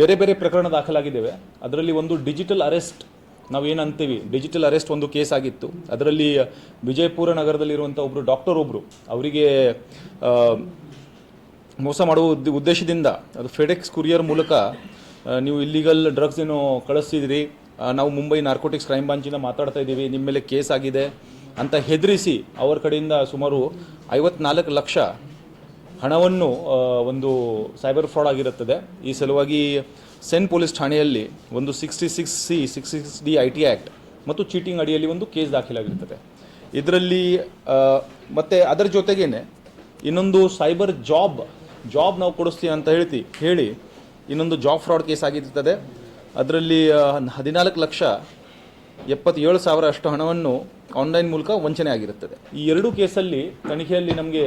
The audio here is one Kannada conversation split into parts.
ಬೇರೆ ಬೇರೆ ಪ್ರಕರಣ ದಾಖಲಾಗಿದ್ದೇವೆ. ಅದರಲ್ಲಿ ಒಂದು ಡಿಜಿಟಲ್ ಅರೆಸ್ಟ್ ನಾವು ಏನು ಅಂತೀವಿ ಡಿಜಿಟಲ್ ಅರೆಸ್ಟ್ ಒಂದು ಕೇಸ್ ಆಗಿತ್ತು. ಅದರಲ್ಲಿ ವಿಜಯಪುರ ನಗರದಲ್ಲಿರುವಂಥ ಒಬ್ಬರು ಡಾಕ್ಟರ್ ಒಬ್ಬರು ಅವರಿಗೆ ಮೋಸ ಮಾಡುವ ಉದ್ದೇಶದಿಂದ, ಅದು ಫೆಡೆಕ್ಸ್ ಕುರಿಯರ್ ಮೂಲಕ ನೀವು ಇಲ್ಲಿಗಲ್ ಡ್ರಗ್ಸ್ ಏನು ಕಳಿಸ್ತಿದ್ರಿ ನಾವು ಮುಂಬೈ ನಾರ್ಕೋಟಿಕ್ಸ್ ಕ್ರೈಮ್ ಬ್ರಾಂಚಿಂದ ಮಾತಾಡ್ತಾ ಇದ್ದೀವಿ, ನಿಮ್ಮ ಮೇಲೆ ಕೇಸ್ ಆಗಿದೆ ಅಂತ ಹೆದರಿಸಿ, ಅವರ ಕಡೆಯಿಂದ ಸುಮಾರು ಐವತ್ನಾಲ್ಕು ಲಕ್ಷ ಹಣವನ್ನು ಒಂದು ಸೈಬರ್ ಫ್ರಾಡ್ ಆಗಿರುತ್ತದೆ. ಈ ಸಲುವಾಗಿ ಸೆನ್ ಪೊಲೀಸ್ ಠಾಣೆಯಲ್ಲಿ ಒಂದು sixty six C six six D I T act ಮತ್ತು ಚೀಟಿಂಗ್ ಅಡಿಯಲ್ಲಿ ಒಂದು ಕೇಸ್ ದಾಖಲಾಗಿರ್ತದೆ ಇದರಲ್ಲಿ ಮತ್ತು ಅದರ ಜೊತೆಗೇನೆ ಇನ್ನೊಂದು ಸೈಬರ್ ಜಾಬ್ ಜಾಬ್ ನಾವು ಕೊಡಿಸ್ತೀವಿ ಅಂತ ಹೇಳ್ತಿ, ಹೇಳಿ ಇನ್ನೊಂದು ಜಾಬ್ ಫ್ರಾಡ್ ಕೇಸ್ ಆಗಿರ್ತದೆ. ಅದರಲ್ಲಿ ಹದಿನಾಲ್ಕು ಲಕ್ಷ ಎಪ್ಪತ್ತೇಳು ಸಾವಿರ ಅಷ್ಟು ಹಣವನ್ನು ಆನ್ಲೈನ್ ಮೂಲಕ ವಂಚನೆ ಆಗಿರುತ್ತದೆ. ಈ ಎರಡೂ ಕೇಸಲ್ಲಿ ತನಿಖೆಯಲ್ಲಿ ನಮಗೆ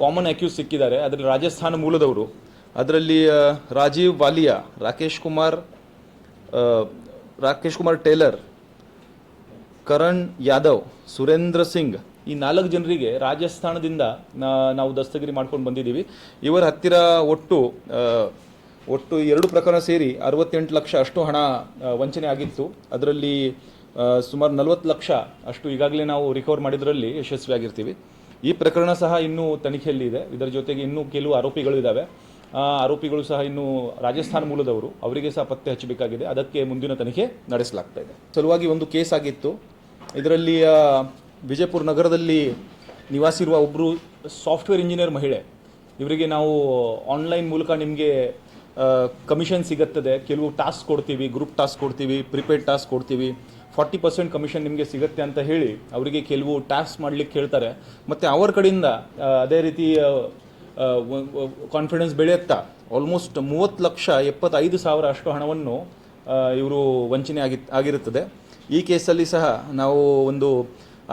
ಕಾಮನ್ ಅಕ್ಯೂಸ್ ಸಿಕ್ಕಿದ್ದಾರೆ. ಅದರಲ್ಲಿ ರಾಜಸ್ಥಾನ ಮೂಲದವರು. ಅದರಲ್ಲಿ ರಾಜೀವ್ ವಾಲಿಯಾ, ರಾಕೇಶ್ ಕುಮಾರ್ ರಾಕೇಶ್ ಕುಮಾರ್ ಟೇಲರ್, ಕರಣ್ ಯಾದವ್, ಸುರೇಂದ್ರ ಸಿಂಗ್ ಈ ನಾಲ್ಕು ಜನರಿಗೆ ರಾಜಸ್ಥಾನದಿಂದ ನಾವು ದಸ್ತಗಿರಿ ಮಾಡ್ಕೊಂಡು ಬಂದಿದ್ದೀವಿ. ಇವರ ಹತ್ತಿರ ಒಟ್ಟು ಒಟ್ಟು ಎರಡು ಪ್ರಕರಣ ಸೇರಿ ಅರವತ್ತೆಂಟು ಲಕ್ಷ ಅಷ್ಟು ಹಣ ವಂಚನೆ ಆಗಿತ್ತು. ಅದರಲ್ಲಿ ಸುಮಾರು ನಲವತ್ತು ಲಕ್ಷ ಅಷ್ಟು ಈಗಾಗಲೇ ನಾವು ರಿಕವರ್ ಮಾಡಿದ್ರಲ್ಲಿ ಯಶಸ್ವಿಯಾಗಿರ್ತೀವಿ. ಈ ಪ್ರಕರಣ ಸಹ ಇನ್ನೂ ತನಿಖೆಯಲ್ಲಿ ಇದೆ ಇದರ ಜೊತೆಗೆ ಇನ್ನೂ ಕೆಲವು ಆರೋಪಿಗಳು ಇದ್ದಾವೆ ಆರೋಪಿಗಳು ಸಹ ಇನ್ನು ರಾಜಸ್ಥಾನ ಮೂಲದವರು. ಅವರಿಗೆ ಸಹ ಪತ್ತೆ ಹಚ್ಚಬೇಕಾಗಿದೆ. ಅದಕ್ಕೆ ಮುಂದಿನ ತನಿಖೆ ನಡೆಸಲಾಗ್ತಾ ಇದೆ. ಸಲುವಾಗಿ ಒಂದು ಕೇಸ್ ಆಗಿತ್ತು. ಇದರಲ್ಲಿ ವಿಜಯಪುರ ನಗರದಲ್ಲಿ ನಿವಾಸಿರುವ ಒಬ್ಬರು ಸಾಫ್ಟ್ವೇರ್ ಇಂಜಿನಿಯರ್ ಮಹಿಳೆ. ಇವರಿಗೆ ನಾವು ಆನ್ಲೈನ್ ಮೂಲಕ ನಿಮಗೆ ಕಮಿಷನ್ ಸಿಗುತ್ತದೆ. ಕೆಲವು ಟಾಸ್ಕ್ ಕೊಡ್ತೀವಿ. ಗ್ರೂಪ್ ಟಾಸ್ಕ್ ಕೊಡ್ತೀವಿ. ಪ್ರಿಪೇಡ್ ಟಾಸ್ಕ್ ಕೊಡ್ತೀವಿ. ಫಾರ್ಟಿ ಪರ್ಸೆಂಟ್ ಕಮಿಷನ್ ನಿಮಗೆ ಸಿಗುತ್ತೆ ಅಂತ ಹೇಳಿ ಅವರಿಗೆ ಕೆಲವು ಟಾಸ್ಕ್ ಮಾಡಲಿಕ್ಕೆ ಹೇಳ್ತಾರೆ ಮತ್ತು ಅವರ ಕಡೆಯಿಂದ ಅದೇ ರೀತಿ ಕಾನ್ಫಿಡೆನ್ಸ್ ಬೆಳೆಯುತ್ತಾ? ಆಲ್ಮೋಸ್ಟ್ ಮೂವತ್ತು ಲಕ್ಷ ಎಪ್ಪತ್ತೈದು ಸಾವಿರ ಅಷ್ಟು ಹಣವನ್ನು ಇವರು ವಂಚನೆ ಆಗಿ ಆಗಿರುತ್ತದೆ. ಈ ಕೇಸಲ್ಲಿ ಸಹ ನಾವು ಒಂದು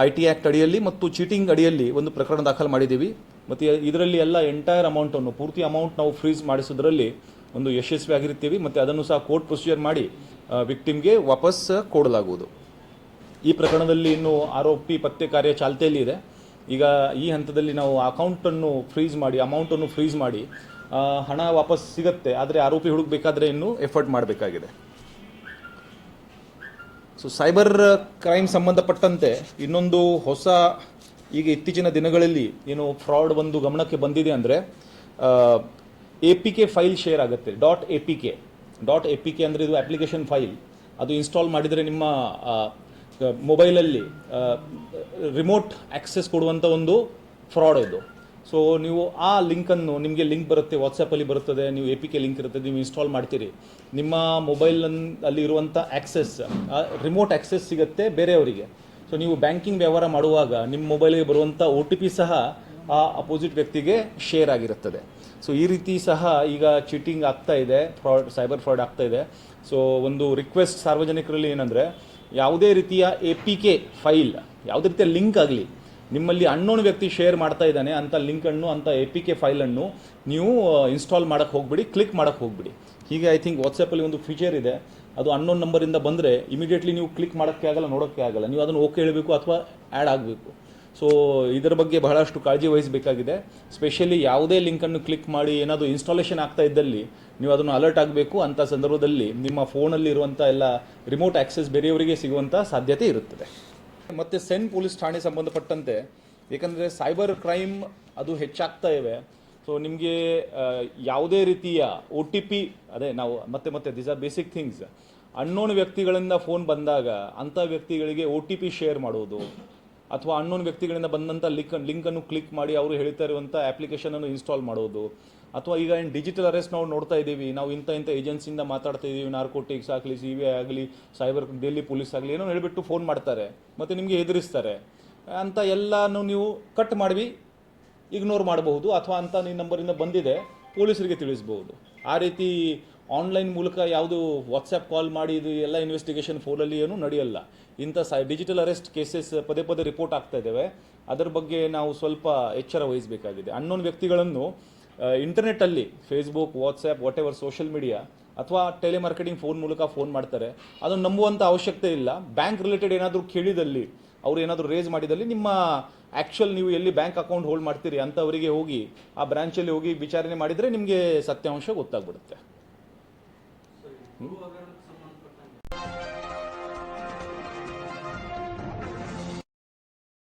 ಐ ಟಿ ಆ್ಯಕ್ಟ್ ಅಡಿಯಲ್ಲಿ ಮತ್ತು ಚೀಟಿಂಗ್ ಅಡಿಯಲ್ಲಿ ಒಂದು ಪ್ರಕರಣ ದಾಖಲು ಮಾಡಿದ್ದೀವಿ. ಮತ್ತು ಇದರಲ್ಲಿ ಎಲ್ಲ ಎಂಟೈರ್ ಅಮೌಂಟನ್ನು ಪೂರ್ತಿ ಅಮೌಂಟ್ ನಾವು ಫ್ರೀಸ್ ಮಾಡಿಸೋದ್ರಲ್ಲಿ ಒಂದು ಯಶಸ್ವಿ ಆಗಿರ್ತೀವಿ ಮತ್ತು ಅದನ್ನು ಸಹ ಕೋರ್ಟ್ ಪ್ರೊಸೀಜರ್ ಮಾಡಿ ವಿಕ್ಟಿಮ್ಗೆ ವಾಪಸ್ ಕೊಡಲಾಗುವುದು. ಈ ಪ್ರಕರಣದಲ್ಲಿ ಇನ್ನು ಆರೋಪಿ ಪತ್ತೆ ಕಾರ್ಯ ಚಾಲ್ತಿಯಲ್ಲಿ ಇದೆ. ಈಗ ಈ ಹಂತದಲ್ಲಿ ನಾವು ಅಕೌಂಟನ್ನು ಫ್ರೀಸ್ ಮಾಡಿ ಅಮೌಂಟನ್ನು ಫ್ರೀಸ್ ಮಾಡಿ ಹಣ ವಾಪಸ್ ಸಿಗುತ್ತೆ. ಆದರೆ ಆರೋಪಿ ಹುಡುಕಬೇಕಾದ್ರೆ ಇನ್ನೂ ಎಫರ್ಟ್ ಮಾಡಬೇಕಾಗಿದೆ. ಸೊ ಸೈಬರ್ ಕ್ರೈಮ್ ಸಂಬಂಧಪಟ್ಟಂತೆ ಇನ್ನೊಂದು ಹೊಸ, ಈಗ ಇತ್ತೀಚಿನ ದಿನಗಳಲ್ಲಿ ಏನು ಫ್ರಾಡ್ ಒಂದು ಗಮನಕ್ಕೆ ಬಂದಿದೆ ಅಂದರೆ A P K file share ಆಗುತ್ತೆ. Dot A P K dot A P K ಅಂದರೆ ಇದು ಅಪ್ಲಿಕೇಶನ್ ಫೈಲ್ ಅದು ಇನ್ಸ್ಟಾಲ್ ಮಾಡಿದರೆ ನಿಮ್ಮ ಮೊಬೈಲಲ್ಲಿ ರಿಮೋಟ್ ಆಕ್ಸೆಸ್ ಕೊಡುವಂಥ ಒಂದು ಫ್ರಾಡ್ ಇದು. ಸೊ ನೀವು ಆ ಲಿಂಕನ್ನು ನಿಮಗೆ ಲಿಂಕ್ ಬರುತ್ತೆ ವಾಟ್ಸಪ್ಪಲ್ಲಿ ಬರುತ್ತದೆ, ನೀವು ಎ ಪಿ ಕೆ ಲಿಂಕ್ ಇರುತ್ತೆ, ನೀವು ಇನ್ಸ್ಟಾಲ್ ಮಾಡ್ತೀರಿ. ನಿಮ್ಮ ಮೊಬೈಲ್ ಅಲ್ಲಿ ಇರುವಂಥ ಆಕ್ಸೆಸ್ ರಿಮೋಟ್ ಆಕ್ಸೆಸ್ ಸಿಗುತ್ತೆ ಬೇರೆಯವರಿಗೆ. ಸೊ ನೀವು ಬ್ಯಾಂಕಿಂಗ್ ವ್ಯವಹಾರ ಮಾಡುವಾಗ, ನಿಮ್ಮ ಮೊಬೈಲಿಗೆ ಬರುವಂಥ ಒ ಟಿ ಪಿ ಸಹ ಆ ಅಪೋಸಿಟ್ ವ್ಯಕ್ತಿಗೆ ಶೇರ್ ಆಗಿರುತ್ತದೆ. ಸೊ ಈ ರೀತಿ ಸಹ ಈಗ ಚೀಟಿಂಗ್ ಆಗ್ತಾ ಇದೆ ಫ್ರಾಡ್ ಸೈಬರ್ ಫ್ರಾಡ್ ಆಗ್ತಾ ಇದೆ. ಸೊ ಒಂದು ರಿಕ್ವೆಸ್ಟ್ ಸಾರ್ವಜನಿಕರಲ್ಲಿ ಏನಂದರೆ, ಯಾವುದೇ ರೀತಿಯ ಎ ಪಿ ಕೆ ಫೈಲ್ ಯಾವುದೇ ರೀತಿಯ ಲಿಂಕ್ ಆಗಲಿ, ನಿಮ್ಮಲ್ಲಿ ಅನ್ನೋನ್ ವ್ಯಕ್ತಿ ಶೇರ್ ಮಾಡ್ತಾ ಇದ್ದಾನೆ, ಅಂತ ಲಿಂಕನ್ನು ಅಂತ ಎ ಪಿ ಕೆ ಫೈಲನ್ನು ನೀವು ಇನ್ಸ್ಟಾಲ್ ಮಾಡೋಕ್ಕೆ ಹೋಗ್ಬಿಡಿ ಕ್ಲಿಕ್ ಮಾಡೋಕ್ಕೆ ಹೋಗ್ಬಿಡಿ. ಹೀಗೆ ಐ ಥಿಂಕ್ ವಾಟ್ಸಪ್ಪಲ್ಲಿ ಒಂದು ಫೀಚರ್ ಇದೆ. ಅದು ಅನ್ನೋನ್ ನಂಬರಿಂದ ಬಂದರೆ ಇಮಿಡಿಯೇಟ್ಲಿ ನೀವು ಕ್ಲಿಕ್ ಮಾಡೋಕ್ಕೆ ಆಗಲ್ಲ, ನೋಡೋಕ್ಕೆ ಆಗಲ್ಲ. ನೀವು ಅದನ್ನು ಓಕೆ ಹೇಳಬೇಕು ಅಥವಾ ಆ್ಯಡ್ ಆಗಬೇಕು. ಸೊ ಇದರ ಬಗ್ಗೆ ಬಹಳಷ್ಟು ಕಾಳಜಿ ವಹಿಸಬೇಕಾಗಿದೆ. ಸ್ಪೆಷಲಿ ಯಾವುದೇ ಲಿಂಕನ್ನು ಕ್ಲಿಕ್ ಮಾಡಿ ಏನಾದರೂ ಇನ್ಸ್ಟಾಲೇಷನ್ ಆಗ್ತಾ ಇದ್ದಲ್ಲಿ ನೀವು ಅದನ್ನು ಅಲರ್ಟ್ ಆಗಬೇಕು ಅಂಥ ಸಂದರ್ಭದಲ್ಲಿ ನಿಮ್ಮ ಫೋನಲ್ಲಿ ಇರುವಂಥ ಎಲ್ಲ ರಿಮೋಟ್ ಆಕ್ಸೆಸ್ ಬೇರೆಯವರಿಗೆ ಸಿಗುವಂಥ ಸಾಧ್ಯತೆ ಇರುತ್ತದೆ. ಮತ್ತು ಸೆನ್ ಪೊಲೀಸ್ ಠಾಣೆ ಸಂಬಂಧಪಟ್ಟಂತೆ, ಏಕೆಂದರೆ ಸೈಬರ್ ಕ್ರೈಮ್ ಅದು ಹೆಚ್ಚಾಗ್ತಾ ಇವೆ. ಸೊ ನಿಮಗೆ ಯಾವುದೇ ರೀತಿಯ ಒ ಟಿ ಪಿ ಅದೇ ನಾವು ಮತ್ತೆ ಮತ್ತೆ this are basic things unknown ವ್ಯಕ್ತಿಗಳಿಂದ ಫೋನ್ ಬಂದಾಗ ಅಂಥ ವ್ಯಕ್ತಿಗಳಿಗೆ ಒ ಟಿ ಪಿ ಶೇರ್ ಮಾಡೋದು ಅಥವಾ ಅನ್ನೋನ್ ವ್ಯಕ್ತಿಗಳಿಂದ ಬಂದಂಥ ಲಿಂಕ್ ಲಿಂಕನ್ನು ಕ್ಲಿಕ್ ಮಾಡಿ ಅವರು ಹೇಳ್ತಾ ಇರುವಂಥ ಅಪ್ಲಿಕೇಶನನ್ನು ಇನ್ಸ್ಟಾಲ್ ಮಾಡೋದು. ಅಥವಾ ಈಗ ಏನು ಡಿಜಿಟಲ್ ಅರೆಸ್ಟ್ ನಾವು ನೋಡ್ತಾ ಇದ್ದೀವಿ, ನಾವು ಇಂಥ ಇಂಥ ಏಜೆನ್ಸಿಯಿಂದ ಮಾತಾಡ್ತಾ ಇದ್ದೀವಿ ನಾರ್ಕೋಟಿಕ್ಸ್ ಆಗಲಿ ಸಿ ಬಿ ಐ ಆಗಲಿ ಸೈಬರ್ ಡೆಲ್ಲಿ ಪೊಲೀಸ್ ಆಗಲಿ, ಏನೋ ಹೇಳಿಬಿಟ್ಟು ಫೋನ್ ಮಾಡ್ತಾರೆ, ಮತ್ತು ನಿಮಗೆ ಹೆದರಿಸ್ತಾರೆ. ಅಂತ ಎಲ್ಲನೂ ನೀವು ಕಟ್ ಮಾಡಿ ಇಗ್ನೋರ್ ಮಾಡಬಹುದು, ಅಥವಾ ಅಂತ ನಿಮ್ಮ ನಂಬರಿಂದ ಬಂದಿದೆ, ಪೊಲೀಸರಿಗೆ ತಿಳಿಸ್ಬೋದು ಆ ರೀತಿ ಆನ್ಲೈನ್ ಮೂಲಕ ಯಾವುದು ವಾಟ್ಸಪ್ ಕಾಲ್ ಮಾಡಿ ಇದು ಎಲ್ಲ ಇನ್ವೆಸ್ಟಿಗೇಷನ್ ಫೋನಲ್ಲಿ ಏನು ನಡೆಯಲ್ಲ. ಇಂಥ ಸ ಡಿಜಿಟಲ್ ಅರೆಸ್ಟ್ ಕೇಸಸ್ ಪದೇ ಪದೇ ರಿಪೋರ್ಟ್ ಆಗ್ತಾ ಇದ್ದಾವೆ. ಅದರ ಬಗ್ಗೆ ನಾವು ಸ್ವಲ್ಪ ಎಚ್ಚರ ವಹಿಸಬೇಕಾಗಿದೆ. ಅನ್ನೋನ್ ವ್ಯಕ್ತಿಗಳನ್ನು ಇಂಟರ್ನೆಟ್ಟಲ್ಲಿ Facebook WhatsApp whatever social media ಅಥವಾ ಟೆಲಿಮಾರ್ಕೆಟಿಂಗ್ ಫೋನ್ ಮೂಲಕ ಫೋನ್ ಮಾಡ್ತಾರೆ. ಅದನ್ನು ನಂಬುವಂಥ ಅವಶ್ಯಕತೆ ಇಲ್ಲ. ಬ್ಯಾಂಕ್ ರಿಲೇಟೆಡ್ ಏನಾದರೂ ಕೇಳಿದಲ್ಲಿ, ಅವ್ರು ಏನಾದರೂ ರೇಸ್ ಮಾಡಿದಲ್ಲಿ ನಿಮ್ಮ ಆ್ಯಕ್ಚುಲ್ ನೀವು ಎಲ್ಲಿ ಬ್ಯಾಂಕ್ ಅಕೌಂಟ್ ಹೋಲ್ಡ್ ಮಾಡ್ತೀರಿ ಅಂಥವರಿಗೆ ಹೋಗಿ, ಆ ಬ್ರಾಂಚಲ್ಲಿ ಹೋಗಿ ವಿಚಾರಣೆ ಮಾಡಿದರೆ ನಿಮಗೆ ಸತ್ಯಾಂಶ ಗೊತ್ತಾಗ್ಬಿಡುತ್ತೆ. Hm?